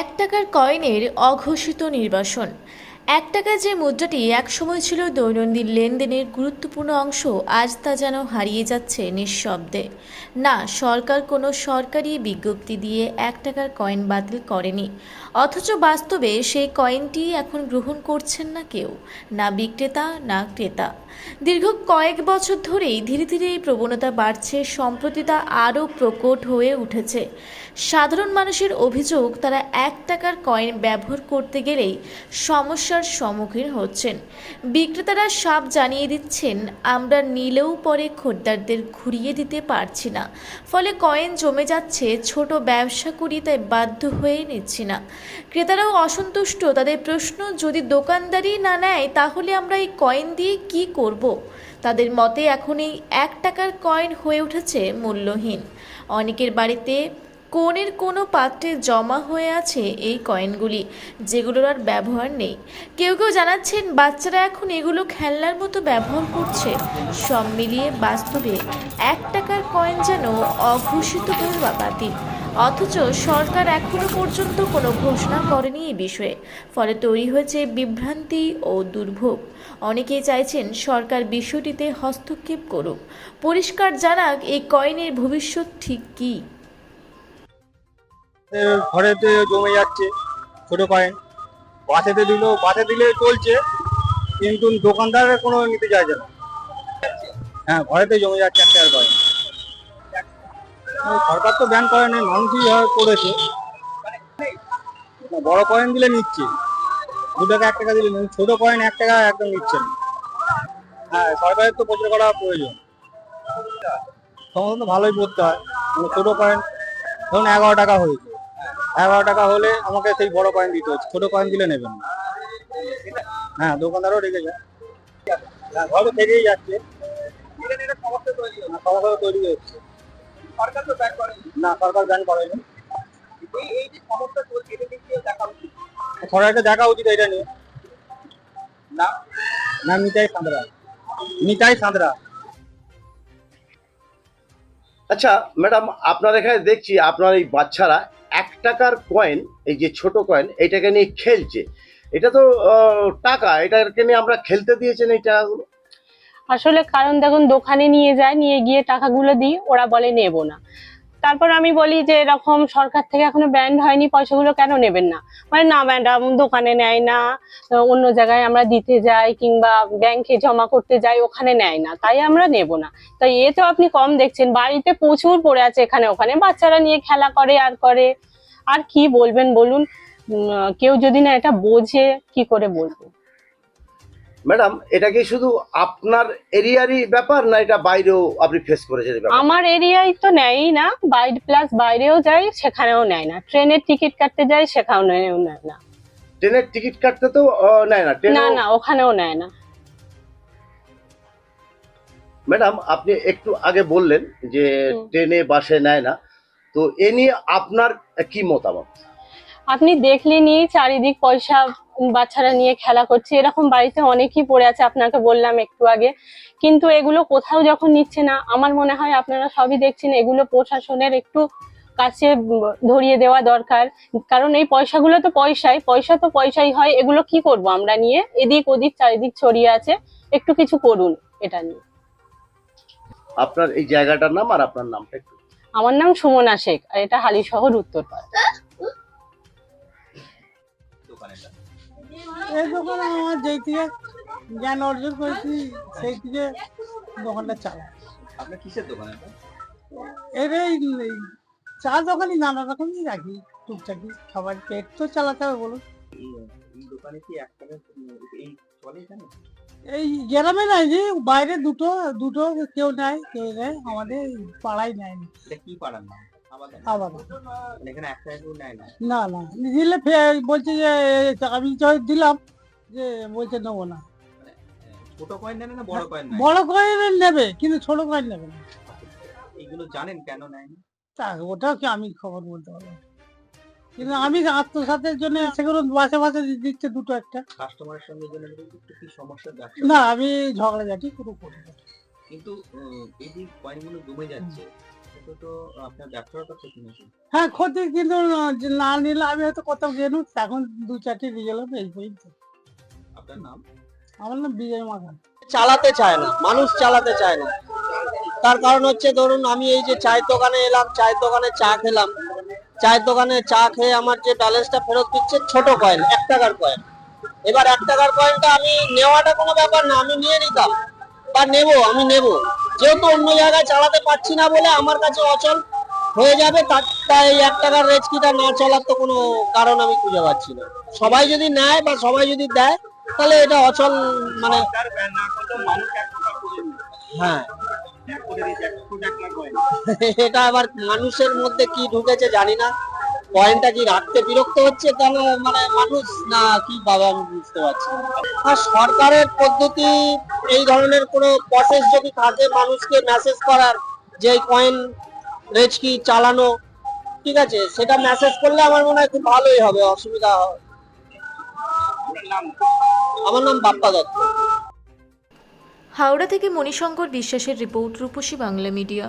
এক টাকার কয়েনের অঘোষিত নির্বাসন। এক টাকার যে মুদ্রাটি একসময় ছিল দৈনন্দিন লেনদেনের গুরুত্বপূর্ণ অংশ, আজ তা যেন হারিয়ে যাচ্ছে নিঃশব্দে। না, সরকার কোনো সরকারি বিজ্ঞপ্তি দিয়ে এক টাকার কয়েন বাতিল করেনি। অথচ বাস্তবে সেই কয়েনটি এখন গ্রহণ করছেন না কেউ, না বিক্রেতা, না ক্রেতা। দীর্ঘ কয়েক বছর ধরেই ধীরে ধীরে এই প্রবণতা বাড়ছে, সম্প্রতি তা আরও প্রকট হয়ে উঠেছে। সাধারণ মানুষের অভিযোগ, তারা এক টাকার কয়েন ব্যবহার করতে গেলেই সমস্যার সম্মুখীন হচ্ছেন। বিক্রেতারা সাপ জানিয়ে দিচ্ছেন, আমরা নিলেও পরে খদ্দারদের ঘুরিয়ে দিতে পারছি না। ফলে কয়েন জমে যাচ্ছে, ছোট ব্যবসা করি তাই বাধ্য হয়ে নিচ্ছি না। ক্রেতারাও অসন্তুষ্ট, তাদের প্রশ্ন, যদি দোকানদারি না নেয়, তাহলে আমরা এই কয়েন দিয়ে কি করব? তাদের মতে, এখন এই এক টাকার কয়েন হয়ে উঠেছে মূল্যহীন। অনেকের বাড়িতে কোণের কোনো পাত্রে জমা হয়ে আছে এই কয়েনগুলি, যেগুলোর আর ব্যবহার নেই। কেউ কেউ জানাচ্ছেন, বাচ্চারা এখন এগুলো খেলনার মতো ব্যবহার করছে। সব মিলিয়ে বাস্তবে এক টাকার কয়েন যেন অঘোষিতভাবে বা বাতিল অথচ সরকার এখনও পর্যন্ত কোনো ঘোষণা করেনি এই বিষয়ে। ফলে তৈরি হয়েছে বিভ্রান্তি ও দুর্ভোগ। অনেকেই চাইছেন সরকার বিষয়টিতে হস্তক্ষেপ করুক। পরিষ্কার জানাক, এই কয়েনের ভবিষ্যৎ ঠিক কী? এ ঘরেতে জমে যাচ্ছে, ছোট কয়েন। বাসেতে দিল বাসে দিলে চলছে, কিন্তু দোকানদারের কোনো নিতে চাইছে না। হ্যাঁ ঘরেতে জমে যাচ্ছে একটা আর কয়েন। সরকার তো ব্যান করেনি, মানুষই করেছে। বড় কয়েন দিলে নিচ্ছে। দু টাকা, এক টাকা দিলে। ছোট কয়েন এক টাকা একদম নিচ্ছে না। হ্যাঁ সরকারের তো প্রচার করা প্রয়োজন। সমস্ত ভালোই পড়তে হয়। মানে ছোট কয়েন, ধরুন এগারো টাকা হয়েছে। এগারো টাকা হলে আমাকে সেই বড় কয়েন দিতে হচ্ছে। ছোট কয়েন দিলে নেবেন না। হ্যাঁ দোকানদারও রেখে যায় হ্যাঁ ঘরে থেকেই যাচ্ছে। সমস্যা তৈরি হচ্ছে। সরকার তো ব্যান করেনি না সরকার ব্যান করেনি। এই যে সমস্যা চলছে এটা নিয়ে দেখা উচিত সরকারকে দেখা উচিত এটা নিয়ে। না। না সাঁতরা। সাঁতরা। আচ্ছা ম্যাডাম আপনার এখানে দেখছি আপনার এই বাচ্চারা এক টাকার কয়েন এই যে ছোট কয়েন এটাকে নিয়ে খেলছে। এটা তো টাকা, এটাকে নিয়ে আমরা খেলতে দিয়েছেন এই টাকাগুলো? আসলে কারণ দেখুন, দোকানে নিয়ে যায়, নিয়ে গিয়ে টাকাগুলো দিই, ওরা বলে নেব না। তারপর আমি বলি যে এরকম সরকার থেকে এখনও ব্যান্ড হয়নি, পয়সাগুলো কেন নেবেন না? মানে না ম্যাডাম দোকানে নেয় না, অন্য জায়গায় আমরা দিতে যাই কিংবা ব্যাংকে জমা করতে যাই, ওখানে নেয় না, তাই আমরা নেব না। তাই এ তো আপনি কম দেখছেন, বাড়িতে প্রচুর পড়ে আছে এখানে, ওখানে বাচ্চারা নিয়ে খেলা করে, আর করে। আর কি বলবেন বলুন? কেউ যদি না এটা বোঝে, কি করে বলব? ম্যাডাম এটা কি শুধু আপনার এরিয়ারই ব্যাপার না এটা বাইরেও আপনি ফেস করেছেন? আমার এরিয়ায় তো নেয়ই না বাইরে প্লাস বাইরেও যাই সেখানেও নেয় না। ট্রেনের টিকিট কাটতে যাই সেখানেও নেয় না। ট্রেনের টিকিট কাটতে তো নেয় না না না ওখানেও নেয় না। ম্যাডাম আপনি একটু আগে বললেন যে ট্রেনে বাসে নেয় না। তো এ নিয়ে আপনার কি মতামত? আপনি দেখলেনি চারিদিক পয়সা বাচ্চারা নিয়ে খেলা করছে এরকম বাড়িতে অনেকই পড়ে আছে আপনাকে বললাম একটু আগে। কিন্তু এগুলো কোথাও যখন নিচ্ছে না আমার মনে হয় আপনারা সবই দেখছেন এগুলো প্রশাসনের একটু কাছে ধরিয়ে দেওয়া দরকার। কারণ এই পয়সাগুলো তো পয়সাই পয়সা তো পয়সাই হয় এগুলো কি করব আমরা নিয়ে? এদিক ওদিক চারিদিক ছড়িয়ে আছে একটু কিছু করুন এটা নিয়ে। আপনার এই জায়গাটার নাম আর আপনার নামটা একটু। আমার নাম সুমনা শেখ আর এটা হালিশহর উত্তরপাড়া। এই দোকানে আমার যেই থেকে জ্ঞান অর্জন করেছি সেই থেকে দোকানটা চালাই আপনার কিসের দোকান এর এই চা দোকানই নানা রকমই রাখি টুকটাকি খাবার পেট তো চালাতে হবে বলুন। এই দোকানে কি এক এই চলে এখানে? এই গ্রামে নাই যে বাইরে দুটো দুটো কেউ নেয় কেউ নেয় আমাদের পাড়ায় নেয় কি পাড়ার নাম? কেউ নেয় না। না দিলে বলছে যে আমি দিলাম যে বলছে নেব না। ছোট কয়েন নেন না বড় কয়েন বড় কয়েন নেবে কিন্তু ছোট কয়েন নেবে না। এইগুলো জানেন কেন নেয় তা ওটাও কি আমি খবর বলতে পারব? কিন্তু আমি আত্মসাতের জন্য সেগুলো বাসে বাসে দিচ্ছে দুটো একটা। কাস্টমারের সঙ্গে জন্য একটু কি সমস্যা ব্যবসা না আমি ঝগড়া ঝাঁটি পুরো করি না। কিন্তু এই যে কয়েনগুলো জমে যাচ্ছে তো আপনার ব্যবসার হ্যাঁ ক্ষতি কিন্তু না নিলে আমি হয়তো কোথাও গেলু এখন দু চারটে দিয়ে গেলাম এই পর্যন্ত আপনার নাম? আমার নাম বিজয় মাখান। চালাতে চায় না মানুষ চালাতে চায় না। তার কারণ হচ্ছে ধরুন আমি এই যে চায়ের দোকানে এলাম চায়ের দোকানে চা খেলাম। চায়ের দোকানে চা খেয়ে আমার যে ব্যালেন্সটা ফেরত দিচ্ছে ছোট কয়েন এক টাকার কয়েন এবার এক টাকার কয়েনটা আমি নেওয়াটা কোনো ব্যাপার না আমি নিয়ে নিতাম। বা নেব আমি নেব। যেহেতু অন্য জায়গায় চালাতে পারছি না বলে আমার কাছে অচল হয়ে যাবে তাই এক টাকার রেচকিটা না চলার তো কোনো কারণ আমি খুঁজে পাচ্ছি না। সবাই যদি নেয় বা সবাই যদি দেয়, তাহলে এটা অচল মানে হ্যাঁ। এটা আবার মানুষের মধ্যে কি ঢুকেছে জানি না। পয়েন্টটা কি রাখতে বিরক্ত হচ্ছে কেন? মানে মানুষ না, কি বাবা আমি বুঝতে পারছি। আর সরকারের পদ্ধতি এই ধরনের কোনো প্রসেস যদি থাকে মানুষকে মেসেজ করার, যে কয়েন রেজ কি চালানো, ঠিক আছে? সেটা মেসেজ করলে আমার মনে হয় খুব ভালোই হবে, অসুবিধা হবে আমার নাম বাপ্পা দত্ত। হাওড়া থেকে মণিশঙ্কর বিশ্বাসের রিপোর্ট রূপসী বাংলা মিডিয়া।